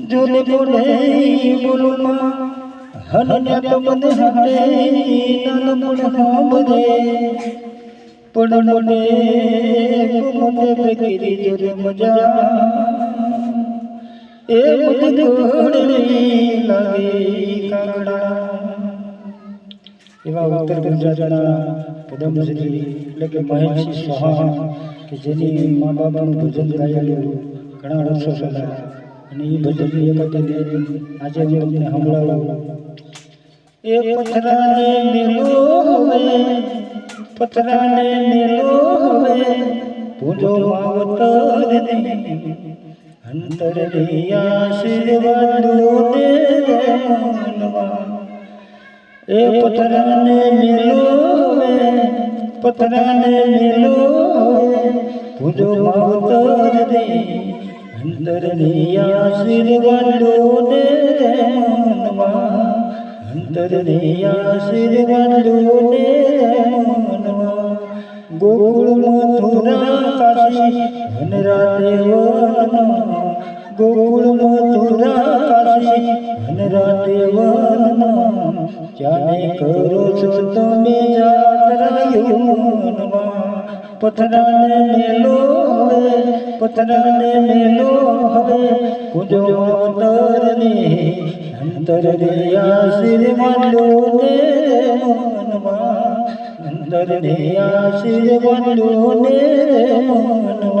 બોલે બોલુમાં હનને તો મને હાટે નાન પણ હાંભળે પણ મને મોટે પેકરી જોરે મજા એ મને ઘોડની લાગે કાગડા એવા ઉત્તર ગુજરાતના પદમશ્રી એટલે કે મહેશ સહા કે જેની મા બાપનું ભજન ગાયેલું ઘણા વર્ષો પહેલા અને એ ભજનની એકત્રી આજે હું તમને સંભળાવું. એ પથરાને મેલો હવે, પથરાને મેલો હવે પૂજો માવતર અંતર આશીર્વાદ દે મનવા એ પથરાને મેલો હવે, પથરાને મેલો હવે પૂજો માવતર આશીર્વાદોને મનમાં અંતરની આશીર્વાદોને મનમાં ગોકુળ મથુરા કાશી વનરા દેવના ગોકુળ મથુરા કાશી વનરા દેવના જાને કરો છો તમે યમુનમાં પથરાને મેલો હવે પથરાને મેલો હવે પૂજો અંતરને અંતર રે આશીર્વાદ લો ને મનમાં. અંતર રે આશીર્વાદ લો ને મનમાં.